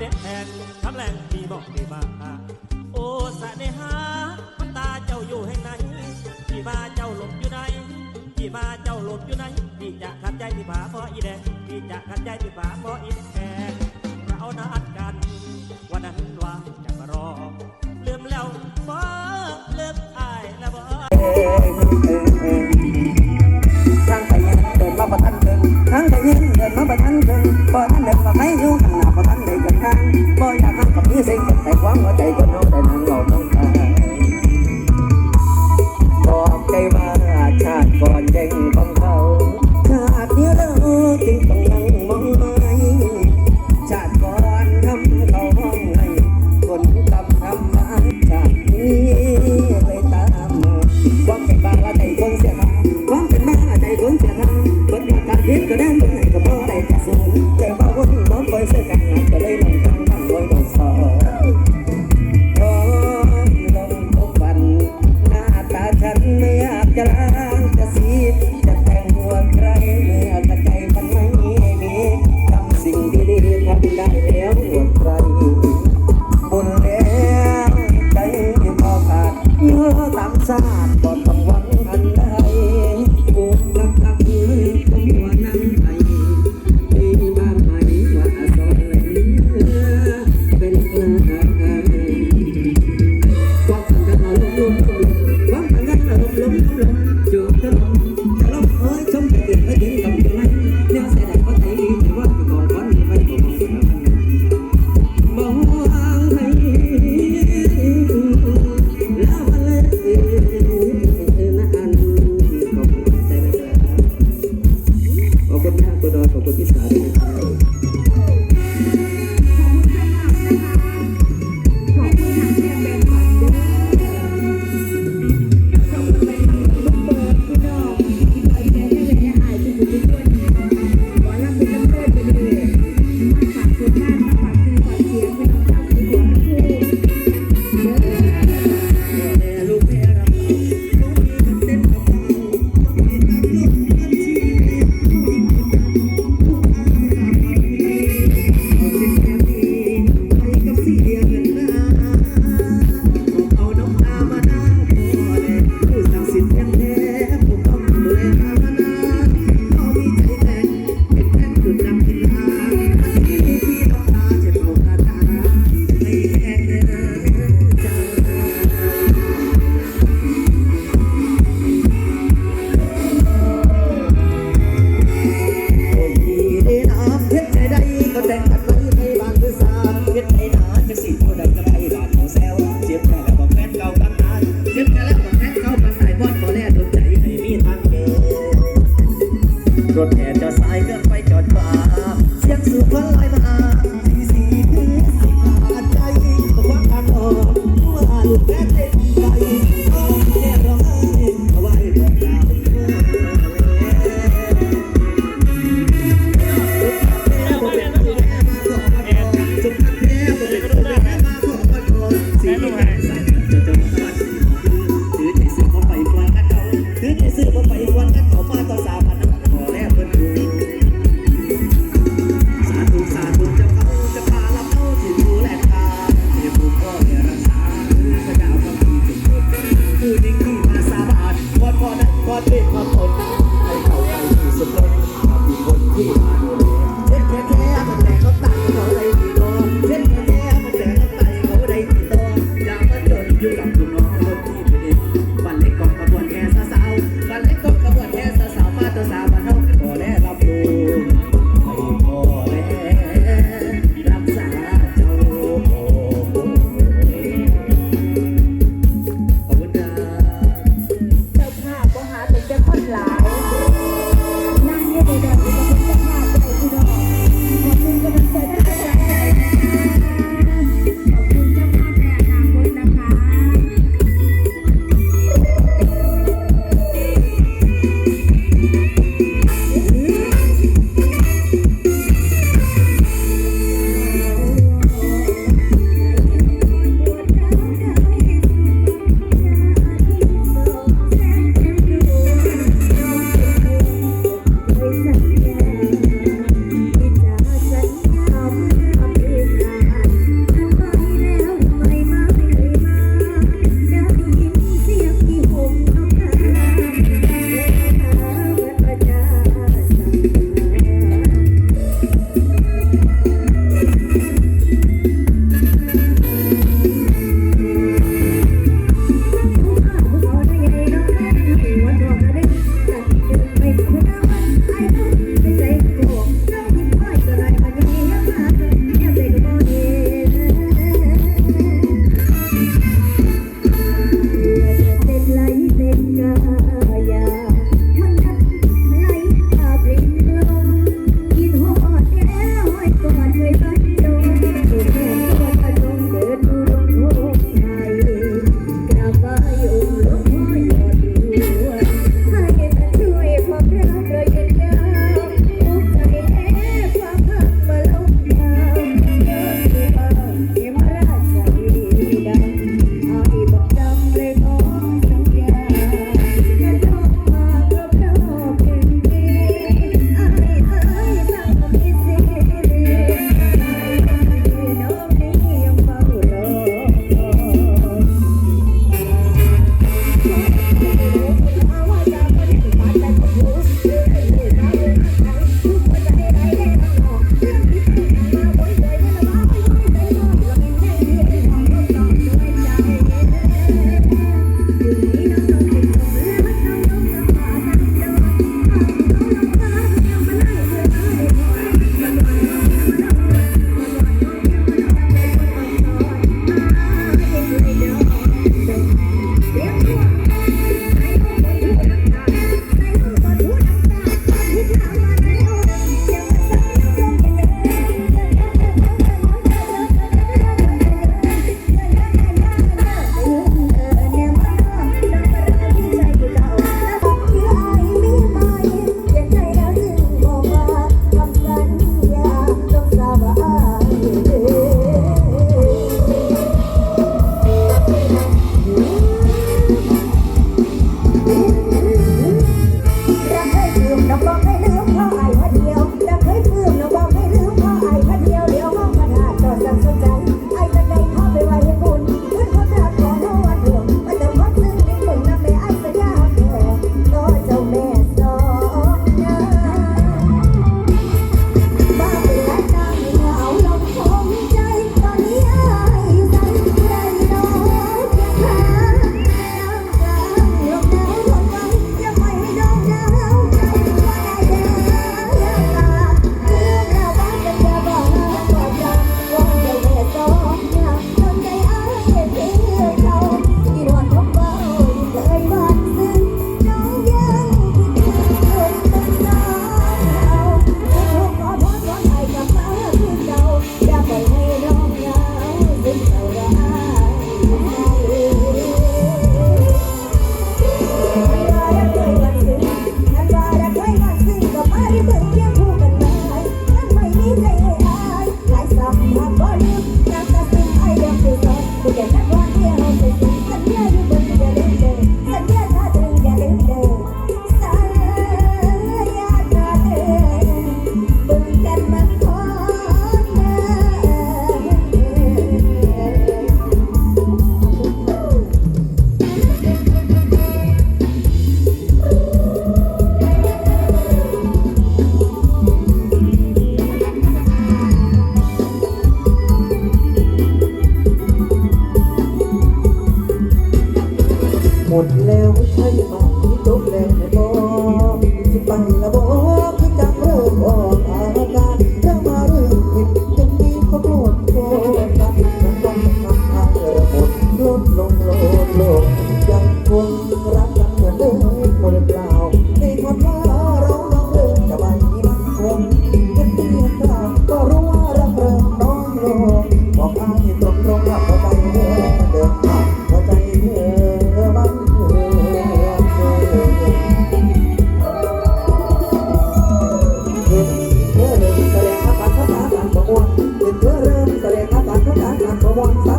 เด็แทนคำแรงมีบอกมีมาโอ้สะเนหามันตาเจ้าอยู่ให้ไหนพี่มาเจ้าหลบอยู่ไหนพี่มาเจ้าหลบอยู่ไหนพี่จะขัดใจพี่ผาเพราะอีแดงพี่จะขัดใจพี่ผาเพราะอีแดงเรานัดกัน วันนั้นว่าจะมารอลืมแล้วบ่เลิกอายแล้วบ่ทางไปยังเดินมาบ่ทันเดินทางไปยังเดินมาบ่ทันเดินบ่ทันเดินว่าไม่ยู่งหนา กันบ่อยากทำกับพี่สิ่งแต่ความหัวใจคนน้องแต่นางหลอก ดแล้วใช่ออกที่จบแล้วบอกที่ไปละบอกที่จังเริ่มออกอาการถ้ามาเรื่อมผิดจะมีข้อโกรธโกรนะมันต้องทำทางเธอหมดลดลงลดลงยังคงรักกันเหมือนเดิมหมด one.